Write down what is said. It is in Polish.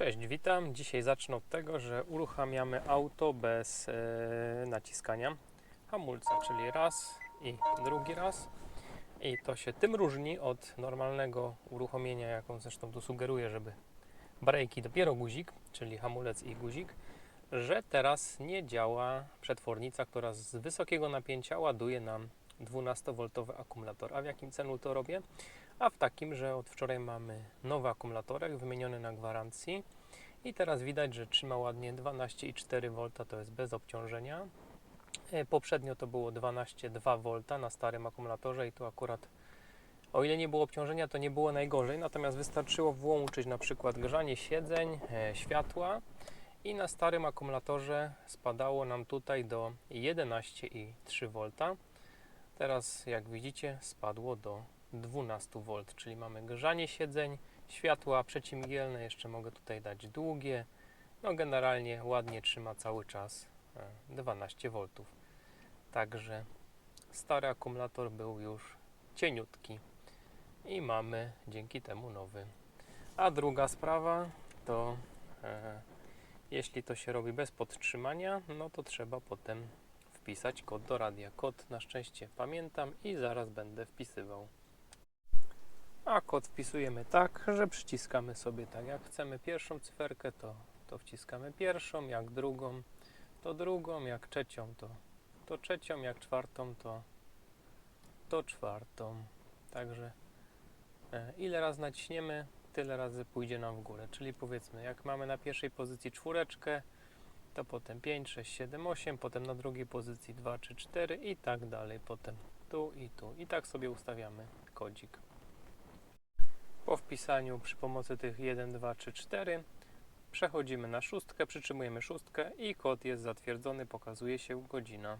Cześć, witam. Dzisiaj zacznę od tego, że uruchamiamy auto bez e, naciskania hamulca, czyli raz i drugi raz. I to się tym różni od normalnego uruchomienia, jaką zresztą tu sugeruję, żeby brejki dopiero guzik, czyli hamulec i guzik, że teraz nie działa przetwornica, która z wysokiego napięcia ładuje nam 12V akumulator. A w jakim celu to robię? A w takim, że od wczoraj mamy nowy akumulatorek wymieniony na gwarancji i teraz widać, że trzyma ładnie 12,4V, to jest bez obciążenia. E, Poprzednio to było 12,2V na starym akumulatorze i tu akurat o ile nie było obciążenia, to nie było najgorzej, natomiast wystarczyło włączyć na przykład grzanie siedzeń, e, światła i na starym akumulatorze spadało nam tutaj do 11,3V. Teraz jak widzicie spadło do 12V, czyli mamy grzanie siedzeń, światła przeciwmgielne, jeszcze mogę tutaj dać długie. No generalnie ładnie trzyma cały czas e, 12V. Także stary akumulator był już cieniutki i mamy dzięki temu nowy. A druga sprawa to e, jeśli to się robi bez podtrzymania, no to trzeba potem wpisać kod do radia. Kod na szczęście pamiętam i zaraz będę wpisywał. A kod wpisujemy tak, że przyciskamy sobie tak. Jak chcemy pierwszą cyferkę, to, to wciskamy pierwszą, jak drugą, to drugą, jak trzecią, to, to trzecią, jak czwartą, to, to czwartą. Także e, ile razy naciśniemy, tyle razy pójdzie nam w górę. Czyli powiedzmy, jak mamy na pierwszej pozycji czwóreczkę, to potem 5, 6, 7, 8, potem na drugiej pozycji 2, 3, 4 i tak dalej. Potem tu i tu. I tak sobie ustawiamy kodzik. Po wpisaniu przy pomocy tych 1, 2, 3, 4 przechodzimy na szóstkę, przytrzymujemy szóstkę i kod jest zatwierdzony, pokazuje się godzina.